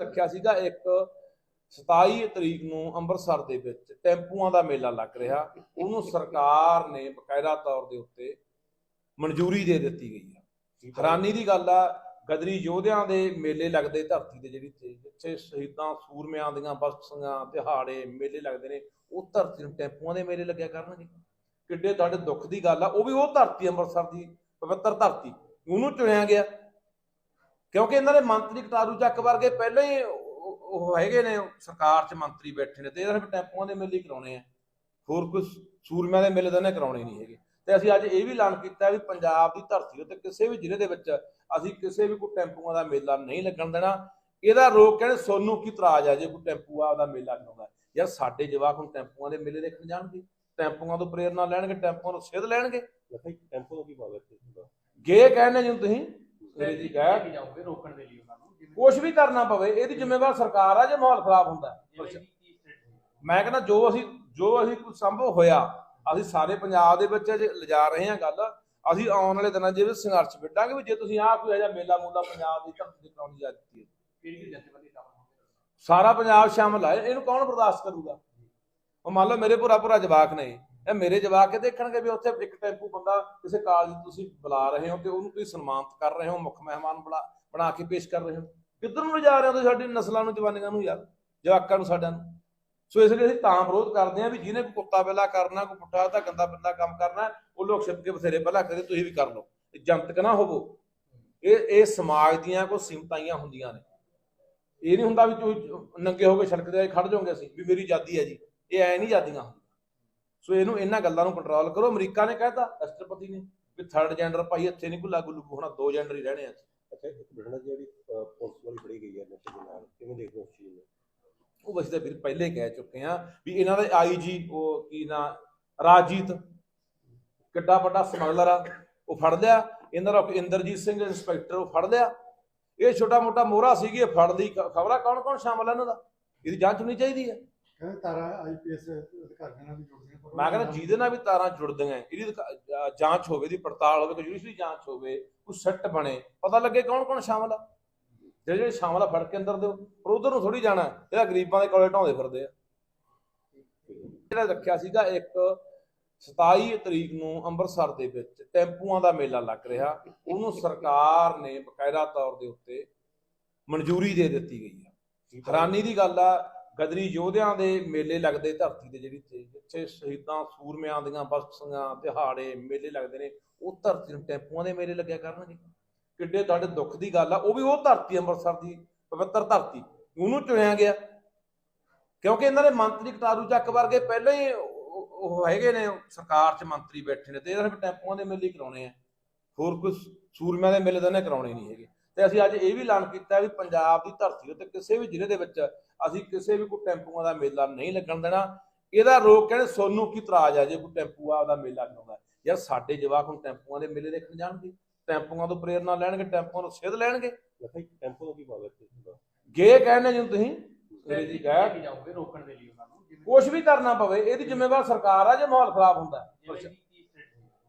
ਰੱਖਿਆ ਸੀਗਾ ਇੱਕ 27 ਤਰੀਕ ਨੂੰ ਅੰਮ੍ਰਿਤਸਰ ਦੇ ਵਿੱਚ ਟੈਂਪੂਆਂ ਦਾ ਮੇਲਾ ਲੱਗ ਰਿਹਾ। ਉਹਨੂੰ ਸਰਕਾਰ ਨੇ ਬਕਾਇਦਾ ਤੌਰ ਦੇ ਉੱਤੇ ਮਨਜ਼ੂਰੀ ਦੇ ਦਿੱਤੀ ਗਈ ਹੈ ਹੈਰਾਨੀ ਦੀ ਗੱਲ ਆ, ਗਦਰੀ ਯੋਧਿਆਂ ਦੇ ਮੇਲੇ ਲੱਗਦੇ ਧਰਤੀ ਤੇ ਜਿਹੜੀ ਜਿੱਥੇ ਸ਼ਹੀਦਾਂ ਸੂਰਮਿਆਂ ਦੀਆਂ ਬਰਸੀਆਂ ਦਿਹਾੜੇ, ਮੇਲੇ ਲੱਗਦੇ ਨੇ, ਉਹ ਧਰਤੀ ਨੂੰ ਟੈਂਪੂਆਂ ਦੇ ਮੇਲੇ ਲੱਗਿਆ ਕਰਨਗੇ। ਕਿੱਡੇ ਤੁਹਾਡੇ ਦੁੱਖ ਦੀ ਗੱਲ ਆ, ਉਹ ਵੀ ਉਹ ਧਰਤੀ ਅੰਮ੍ਰਿਤਸਰ ਦੀ ਪਵਿੱਤਰ ਧਰਤੀ, ਉਹਨੂੰ ਚੁਣਿਆ ਗਿਆ। ਕਿਉਂਕਿ ਇਹਨਾਂ ਦੇ ਮੰਤਰੀ ਕਟਾਰੂ ਚੱਕ ਵਰਗੇ ਪਹਿਲਾਂ ਹੀ ਉਹ ਹੈਗੇ ਨੇ ਸਰਕਾਰ 'ਚ ਮੰਤਰੀ ਬੈਠੇ ਨੇ ਤੇ ਇਹਨਾਂ ਨੇ ਟੈਂਪੂਆਂ ਦੇ ਮੇਲੇ ਕਰਾਉਣੇ ਆ। ਹੋਰ ਕੋਈ ਸੂਰਮਿਆਂ ਦੇ ਮੇਲੇ ਤਾਂ ਕਰਾਉਣੇ ਨਹੀਂ ਹੈਗੇ। ਤੇ ਅਸੀਂ ਅੱਜ ਇਹ ਵੀ ਐਲਾਨ ਕੀਤਾ ਵੀ ਪੰਜਾਬ ਦੀ ਧਰਤੀ ਉੱਤੇ ਕਿਸੇ ਵੀ ਜ਼ਿਲ੍ਹੇ ਦੇ ਵਿੱਚ ਅਸੀਂ ਕਿਸੇ ਵੀ ਕੋਈ ਟੈਂਪੂਆਂ ਦਾ ਮੇਲਾ ਨਹੀਂ ਲੱਗਣ ਦੇਣਾ। ਇਹਦਾ ਰੋਕ ਕਹਿੰਦੇ ਸੋਨੂੰ ਕੀ ਇਤਰਾਜ਼ ਆ ਜੇ ਕੋਈ ਟੈਂਪੂ ਆਪਦਾ ਮੇਲਾ ਕਰਾਉਂਦਾ ਯਾਰ ਸਾਡੇ ਜਵਾਕ ਹੁਣ ਟੈਂਪੂਆਂ ਦੇ ਮੇਲੇ ਦੇਖਣ ਜਾਣਗੇ। ਟੈਂਪੂਆਂ ਤੋਂ ਪ੍ਰੇਰਨਾ ਲੈਣਗੇ ਟੈਂਪੂਆਂ ਤੋਂ ਸਿੱਧ ਲੈਣਗੇ। ਟੈਂਪੋ ਦਾ ਕੀ? ਗੇ ਕਹਿੰਦੇ ਜਿਵੇਂ ਤੁਸੀਂ? ਮੇਰੇ ਜੀ ਕਹਿ ਕੇ ਜਾਓਗੇ ਰੋਕਣ ਦੇ ਲਈ ਉਹਨਾਂ ਨੂੰ ਜਿਵੇਂ ਕੁਝ ਵੀ ਕਰਨਾ ਪਵੇ ਇਹਦੀ ਜ਼ਿੰਮੇਵਾਰ ਸਰਕਾਰ ਆ ਜੇ ਮਾਹੌਲ ਖਰਾਬ ਹੁੰਦਾ। ਜਿਵੇਂ ਕੀ? ਮੈਂ ਕਹਿੰਦਾ ਜੋ ਅਸੀਂ ਜੋ ਅਸੀਂ ਕੁਝ ਸੰਭਵ ਹੋਇਆ ਅਸੀਂ ਸਾਰੇ ਪੰਜਾਬ ਦੇ ਵਿੱਚ ਜੇ ਲਿਜਾ ਰਹੇ ਹਾਂ ਗੱਲ ਅਸੀਂ ਆਉਣ ਵਾਲੇ ਦਿਨਾਂ 'ਚ ਇਹ ਵੀ ਸੰਘਰਸ਼ ਵਿੱਢਾਂਗੇ ਵੀ ਜੇ ਤੁਸੀਂ ਆਹ ਕੋਈ ਜਿਹਾ ਮੇਲਾ ਮੂਲਾ ਪੰਜਾਬ ਦੀ ਧਰਤੀ ਤੇ ਕਰਾਉਣੀ ਜਾ ਦਿੱਤੀ ਹੈ। ਜਥੇਬੰਦੀ ਸਾਰਾ ਪੰਜਾਬ ਸ਼ਾਮਲ ਹੈ ਇਹਨੂੰ ਕੌਣ ਬਰਦਾਸ਼ਤ ਕਰੂਗਾ? ਉਹ ਮੰਨ ਲਓ ਮੇਰੇ ਭੁਰਾ ਭੁਰਾ ਜਵਾਕ ਨੇ। ਇਹ ਮੇਰੇ ਜਵਾਕ ਕੇ ਦੇਖਣਗੇ ਵੀ ਉੱਥੇ ਇੱਕ ਟੈਂਪੂ ਬੰਦਾ ਕਿਸੇ ਕਾਲਜ ਤੁਸੀਂ ਬੁਲਾ ਰਹੇ ਹੋ ਤੇ ਉਹਨੂੰ ਤੁਸੀਂ ਸਨਮਾਨਿਤ ਕਰ ਰਹੇ ਹੋ, ਮੁੱਖ ਮਹਿਮਾਨ ਬਣਾ ਬਣਾ ਕੇ ਪੇਸ਼ ਕਰ ਰਹੇ ਹੋ। ਕਿੱਧਰ ਨੂੰ ਜਾ ਰਹੇ ਹੋ ਤੁਸੀਂ ਸਾਡੀ ਨਸਲਾਂ ਨੂੰ, ਜਵਾਨੀਆਂ ਨੂੰ ਯਾਰ, ਜਵਾਕਾਂ ਨੂੰ, ਸਾਡਿਆਂ ਨੂੰ? ਸੋ ਇਸ ਲਈ ਅਸੀਂ ਤਾਂ ਵਿਰੋਧ ਕਰਦੇ ਹਾਂ ਵੀ ਜਿਹਨੇ ਕੋਈ ਕੁੱਤਾ ਬਿੱਲਾ ਕਰਨਾ, ਕੋਈ ਪੁੱਠਾ ਤਾਂ ਗੰਦਾ ਬੰਦਾ ਕੰਮ ਕਰਨਾ, ਉਹ ਲੋਕ ਛਿਪ ਕੇ ਬਥੇਰੇ ਪਹਿਲਾਂ ਕਰੇ ਤੁਸੀਂ ਵੀ ਕਰ ਲਓ। ਇਹ ਜਨਤਕ ਨਾ ਹੋਵੋ। ਇਹ ਇਹ ਸਮਾਜ ਦੀਆਂ ਕੋਈ ਸੀਮਤਾਈਆਂ ਹੁੰਦੀਆਂ ਨੇ। ਇਹ ਨਹੀਂ ਹੁੰਦਾ ਵੀ ਤੁਸੀਂ ਨੰਗੇ ਹੋ ਕੇ ਸੜਕ ਤੇ ਖੜ ਜਾਓਗੇ ਅਸੀਂ, ਵੀ ਮੇਰੀ ਆਜ਼ਾਦੀ ਹੈ ਜੀ। ਇਹ ਐ ਨਹੀਂ ਆਜ਼ਾਦੀਆਂ ਹੁੰਦੀਆਂ। ਸੋ ਇਹਨੂੰ ਇਹਨਾਂ ਗੱਲਾਂ ਨੂੰ ਕੰਟਰੋਲ ਕਰੋ। ਅਮਰੀਕਾ ਨੇ ਕਹਿਤਾ ਰਾਸ਼ਟਰਪਤੀ ਨੇ ਵੀ ਥਰਡ ਜੈਂਡਰ ਭਾਈ ਇੱਥੇ ਨਹੀਂ ਕੋਈ ਲਾਗੂ ਲੁਗੂ ਹੋਣਾ ਦੋ ਜੈਂਡਰ ਹੀ ਰਹਿਣੇ ਆ ਇੱਥੇ। ਅੱਛਾ ਇੱਕ ਬਠਿੰਡਾ ਜਿਹੜੀ ਪੁਲਿਸ ਵਾਲੀ ਫੜੀ ਗਈ ਹੈ ਨਸ਼ੇ ਦੇ ਨਾਲ ਕਿਵੇਂ ਦੇਖਦੇ ਹੋ ਉਸ ਚੀਜ਼ ਨੂੰ? ਉਹ ਤਾਂ ਫਿਰ ਪਹਿਲੇ ਕਹਿ ਚੁੱਕੇ ਆ ਵੀ ਇਹਨਾਂ ਦੇ ਆਈਜੀ ਉਹ ਕੀ ਨਾ ਰਾਜੀਤ ਕਿੱਡਾ ਵੱਡਾ ਸਮਗਲਰ ਆ ਉਹ ਫੜ ਲਿਆ। ਇਹਨਾਂ ਦਾ ਇੰਦਰਜੀਤ ਸਿੰਘ ਇੰਸਪੈਕਟਰ ਉਹ ਫੜ ਲਿਆ। ਇਹ ਛੋਟਾ ਮੋਟਾ ਮੋਹਰਾ ਸੀਗੀ ਇਹ ਫੜ ਲਈ ਖਬਰਾਂ ਕੌਣ ਕੌਣ ਸ਼ਾਮਲ ਆ ਇਹਨਾਂ ਦਾ? ਇਹਦੀ ਜਾਂਚ ਹੋਣੀ ਚਾਹੀਦੀ ਹੈ। ਕਹਿੰਦੇ ਤਾਰਾ ਆਈਪੀਐਸ ਅਧਿਕਾਰੀਆਂ ਨਾਲ ਵੀ ਪਰ ਮੈਂ ਕਹਿੰਦਾ ਜਿਹਦੇ ਨਾਲ ਵੀ ਤਾਰਾਂ ਜੁੜਦੀਆਂ, ਇਹਦੀ ਦਿਖਾ- ਜਾਂਚ ਹੋਵੇ ਦੀ ਪੜਤਾਲ ਹੋਵੇ, ਕੋਈ ਜੁਡੀਸ਼ਰੀ ਜਾਂਚ ਹੋਵੇ, ਕੋਈ ਸੱਟ ਬਣੇ, ਪਤਾ ਲੱਗੇ ਕੌਣ ਕੌਣ ਸ਼ਾਮਲ ਆ। ਜਿਹੜੇ ਜਿਹੜੇ ਸ਼ਾਮਲ ਆ, ਫੜ ਕੇ ਅੰਦਰ ਦਿਓ। ਪਰ ਉਧਰ ਨੂੰ ਥੋੜੀ ਜਾਣਾ ਇਹਦਾ ਗਰੀਬਾਂ ਦੇ ਕੋਲੇ ਢਾਉਂਦੇ ਫਿਰਦੇ ਆ। ਜਿਹੜਾ ਰੱਖਿਆ ਸੀਗਾ ਇੱਕ 27 ਤਰੀਕ ਨੂੰ ਅੰਮ੍ਰਿਤਸਰ ਦੇ ਵਿੱਚ ਟੈਂਪੂਆਂ ਦਾ ਮੇਲਾ ਲੱਗ ਰਿਹਾ। ਉਹਨੂੰ ਸਰਕਾਰ ਨੇ ਬਕਾਇਦਾ ਤੌਰ ਦੇ ਉੱਤੇ ਮਨਜ਼ੂਰੀ ਦੇ ਦਿੱਤੀ ਗਈ ਹੈ ਹੈਰਾਨੀ ਦੀ ਗੱਲ ਆ ਗਦਰੀ ਯੋਧਿਆਂ ਦੇ ਮੇਲੇ ਲੱਗਦੇ, ਧਰਤੀ ਤੇ ਜਿਹੜੀ ਤੇ ਜਿੱਥੇ ਸ਼ਹੀਦਾਂ ਸੂਰਮਿਆਂ ਦੀਆਂ ਬਰਸੀਆਂ ਦਿਹਾੜੇ ਮੇਲੇ ਲੱਗਦੇ ਨੇ, ਉਹ ਧਰਤੀ ਨੂੰ ਟੈਂਪੂਆਂ ਦੇ ਮੇਲੇ ਲੱਗਿਆ ਕਰਨਗੇ। ਕਿੱਡੇ ਤੁਹਾਡੇ ਦੁੱਖ ਦੀ ਗੱਲ ਆ, ਉਹ ਵੀ ਉਹ ਧਰਤੀ, ਅੰਮ੍ਰਿਤਸਰ ਦੀ ਪਵਿੱਤਰ ਧਰਤੀ, ਉਹਨੂੰ ਚੁਣਿਆ ਗਿਆ। ਕਿਉਂਕਿ ਇਹਨਾਂ ਦੇ ਮੰਤਰੀ ਕਟਾਰੂ ਚੱਕ ਵਰਗੇ ਪਹਿਲਾਂ ਹੀ ਉਹ ਹੈਗੇ ਨੇ ਸਰਕਾਰ 'ਚ ਮੰਤਰੀ ਬੈਠੇ ਨੇ, ਤੇ ਇਹਨਾਂ ਨੇ ਟੈਂਪੂਆਂ ਦੇ ਮੇਲੇ ਹੀ ਕਰਾਉਣੇ ਆ। ਹੋਰ ਕੋਈ ਸੂਰਮਿਆਂ ਦੇ ਮੇਲੇ ਤਾਂ ਇਹਨੇ ਕਰਾਉਣੇ ਨਹੀਂ ਹੈਗੇ। ਤੇ ਅਸੀਂ ਅੱਜ ਇਹ ਵੀ ਐਲਾਨ ਕੀਤਾ ਵੀ ਪੰਜਾਬ ਦੀ ਧਰਤੀ ਉੱਤੇ ਕਿਸੇ ਵੀ ਜ਼ਿਲ੍ਹੇ ਦੇ ਵਿੱਚ ਅਸੀਂ ਕਿਸੇ ਵੀ ਕੋਈ ਟੈਂਪੂਆਂ ਦਾ ਮੇਲਾ ਨਹੀਂ ਲੱਗਣ ਦੇਣਾ। ਇਹਦਾ ਰੋਕ ਕਹਿੰਦੇ ਸੋਨੂੰ ਕੀ ਇਤਰਾਜ਼ ਆ ਜੇ ਕੋਈ ਟੈਂਪੂ ਆਪਦਾ ਮੇਲਾ ਕਰਾਉਂਦਾ ਯਾਰ ਸਾਡੇ ਜਵਾਕ ਹੁਣ ਟੈਂਪੂਆਂ ਦੇ ਮੇਲੇ ਦੇਖਣ ਜਾਣਗੇ। ਟੈਂਪੂਆਂ ਤੋਂ ਪ੍ਰੇਰਨਾ ਲੈਣਗੇ ਟੈਂਪੂਆਂ ਤੋਂ ਸਿੱਧ ਲੈਣਗੇ। ਟੈਂਪੋ ਦਾ ਕੀ ਭਾਵ ਹੈ ਇੱਥੇ? ਹੁੰਦਾ? ਗੇ ਕਹਿੰਦੇ ਜਿਵੇਂ ਤੁਸੀਂ ਮੇਰੇ ਜੀ ਕਹਿ ਕੇ ਜਾਓਗੇ ਰੋਕਣ ਦੇ ਲਈ ਉਹਨਾਂ ਨੂੰ ਕੁਝ ਵੀ ਕਰਨਾ ਪਵੇ ਇਹਦੀ ਜ਼ਿੰਮੇਵਾਰ ਸਰਕਾਰ ਆ ਜੇ ਮਾਹੌਲ ਖਰਾਬ ਹੁੰਦਾ?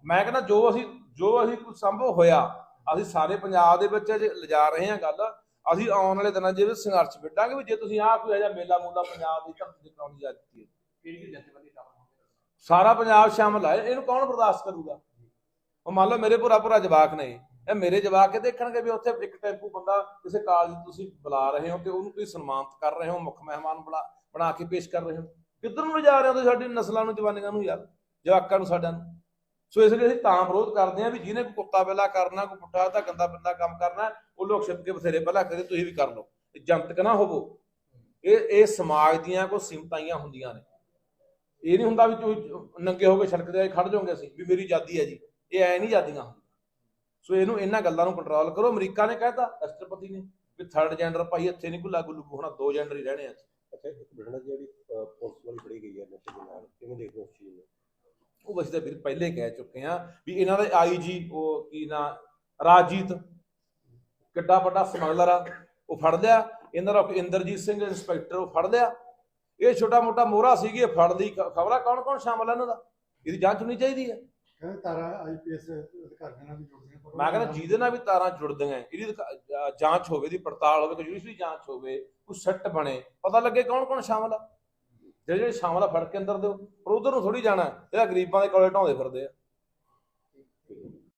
ਮੈਂ ਕਹਿੰਦਾ ਜੋ ਅਸੀਂ ਜੋ ਅਸੀਂ ਕੁਝ ਸੰਭਵ ਹੋਇਆ ਅਸੀਂ ਸਾਰੇ ਪੰਜਾਬ ਦੇ ਵਿੱਚ ਜੇ ਲਿਜਾ ਰਹੇ ਹਾਂ ਗੱਲ। ਅਸੀਂ ਆਉਣ ਵਾਲੇ ਦਿਨਾਂ ਵੀ ਸੰਘਰਸ਼ ਵਿੱਢਾਂਗੇ ਵੀ ਜੇ ਤੁਸੀਂ ਆਹ ਕੋਈ ਜਿਹਾ ਮੇਲਾ ਮੂਲਾ ਪੰਜਾਬ ਦੀ ਧਰਤੀ ਤੇ ਕਰਾਉਣੀ ਜਾ ਦਿੱਤੀ ਹੈ। ਕਿਹੜੀ ਜਥੇਬੰਦੀ ਸਾਰਾ ਪੰਜਾਬ ਸ਼ਾਮਲ ਹੈ ਇਹਨੂੰ ਕੌਣ ਬਰਦਾਸ਼ਤ ਕਰੂਗਾ? ਉਹ ਮੰਨ ਲਓ ਮੇਰੇ ਭੁਰਾ ਭੁਰਾ ਜਵਾਕ ਨੇ। ਇਹ ਮੇਰੇ ਜਵਾਕ ਕੇ ਦੇਖਣਗੇ ਵੀ ਉੱਥੇ ਇੱਕ ਟੈਂਪੂ ਬੰਦਾ ਕਿਸੇ ਕਾਲਜ ਤੁਸੀਂ ਬੁਲਾ ਰਹੇ ਹੋ ਤੇ ਉਹਨੂੰ ਤੁਸੀਂ ਸਨਮਾਨਿਤ ਕਰ ਰਹੇ ਹੋ ਮੁੱਖ ਮਹਿਮਾਨ ਬਣਾ ਬਣਾ ਕੇ ਪੇਸ਼ ਕਰ ਰਹੇ ਹੋ। ਕਿੱਧਰ ਨੂੰ ਲਿਜਾ ਰਹੇ ਹੋ ਤੁਸੀਂ ਸਾਡੀ ਨਸਲਾਂ ਨੂੰ ਜਵਾਨੀਆਂ ਨੂੰ ਯਾਰ? ਜਵਾਕਾਂ ਨੂੰ ਸਾਡਿਆਂ ਨੂੰ? ਸੋ ਇਸ ਲਈ ਅਸੀਂ ਤਾਂ ਵਿਰੋਧ ਕਰਦੇ ਹਾਂ ਵੀ ਜਿਹਨੇ ਕੋਈ ਕੁੱਤਾ ਬਿੱਲਾ ਕਰਨਾ, ਕੋਈ ਪੁੱਠਾ ਤਾਂ ਗੰਦਾ ਬੰਦਾ ਕੰਮ ਕਰਨਾ, ਉਹ ਲੋਕ ਛਿਪ ਕੇ ਬਥੇਰੇ ਪਹਿਲਾਂ ਕਰੇ ਤੁਸੀਂ ਵੀ ਕਰ ਲਓ। ਜਨਤਕ ਨਾ ਹੋਵੋ। ਇਹ ਇਹ ਸਮਾਜ ਦੀਆਂ ਕੋਈ ਸੀਮਤਾਈਆਂ ਹੁੰਦੀਆਂ ਨੇ। ਇਹ ਨਹੀਂ ਹੁੰਦਾ ਵੀ ਤੁਸੀਂ ਨੰਗੇ ਹੋ ਕੇ ਸੜਕ ਤੇ ਖੜ ਜਾਓਗੇ ਅਸੀਂ, ਵੀ ਮੇਰੀ ਆਜ਼ਾਦੀ ਹੈ ਜੀ। ਇਹ ਐ ਨਹੀਂ ਆਜ਼ਾਦੀਆਂ ਸੋ ਇਹਨੂੰ ਇਹਨਾਂ ਗੱਲਾਂ ਨੂੰ ਕੰਟਰੋਲ ਕਰੋ। ਅਮਰੀਕਾ ਨੇ ਕਹਿਤਾ ਰਾਸ਼ਟਰਪਤੀ ਨੇ, ਵੀ ਥਰਡ ਜੈਂਡਰ ਭਾਈ ਇੱਥੇ ਨਹੀਂ ਕੋਈ ਲਾਗੂ ਲੁਗੂ ਹੋਣਾ, ਦੋ ਜੈਂਡਰ ਹੀ ਰਹਿਣੇ ਆ ਅੱਛਾ, ਇੱਕ ਬਠਿੰਡਾ ਜਿਹੜੀ ਪੁਲਿਸ ਵਾਲੀ ਫੜੀ ਗਈ ਹੈ ਨਸ਼ੇ ਦੇ ਨਾਲ, ਕਿਵੇਂ ਦੇਖਦੇ ਉਸ ਚੀਜ਼ ਨੂੰ? ਉਹ ਅਸੀਂ ਤਾਂ ਫਿਰ ਪਹਿਲੇ ਕਹਿ ਚੁੱਕੇ ਆ ਵੀ ਇਹਨਾਂ ਦੇ ਆਈਜੀ ਉਹ ਕੀ ਨਾ ਰਾਜੀਤ ਕਿੱਡਾ ਵੱਡਾ ਸਮਗਲਰ ਆ ਉਹ ਫੜ ਲਿਆ ਇਹਨਾਂ ਦਾ ਇੰਦਰਜੀਤ ਸਿੰਘ ਇੰਸਪੈਕਟਰ ਉਹ ਫੜ ਲਿਆ। ਇਹ ਛੋਟਾ ਮੋਟਾ ਮੋਹਰਾ ਸੀਗੀ ਇਹ ਫੜ ਲਈ ਖਬਰਾਂ ਕੌਣ ਕੌਣ ਸ਼ਾਮਲ ਆ ਇਹਨਾਂ ਦਾ? ਇਹਦੀ ਜਾਂਚ ਹੋਣੀ ਚਾਹੀਦੀ ਹੈ ਕਹਿੰਦੇ ਤਾਰਾ ਆਈਪੀਐਸ ਅਧਿਕਾਰੀਆਂ ਨਾਲ ਵੀ ਜੁੜਦੀਆਂ ਪਰ ਮੈਂ ਕਹਿੰਦਾ ਜਿਹਦੇ ਨਾਲ ਵੀ ਤਾਰਾਂ ਜੁੜਦੀਆਂ ਇਹਦੀ ਜਾਂਚ ਹੋਵੇ ਦੀ ਪੜਤਾਲ ਹੋਵੇ ਕੋਈ ਜੁਡੀਸ਼ਰੀ ਜਾਂਚ ਹੋਵੇ ਕੋਈ ਸੱਟ ਬਣੇ ਪਤਾ ਲੱਗੇ ਕੌਣ ਕੌਣ ਸ਼ਾਮਲ ਆ। ਜਿਹੜੇ ਜਿਹੜੇ ਸ਼ਾਮਲ ਆ ਫੜ ਕੇ ਅੰਦਰ ਦਿਓ, ਪਰ ਉਧਰ ਨੂੰ ਥੋੜੀ ਜਾਣਾ ਇਹਦਾ ਗਰੀਬਾਂ ਦੇ ਕੋਲੇ ਢਾਉਂਦੇ ਫਿਰਦੇ ਆ।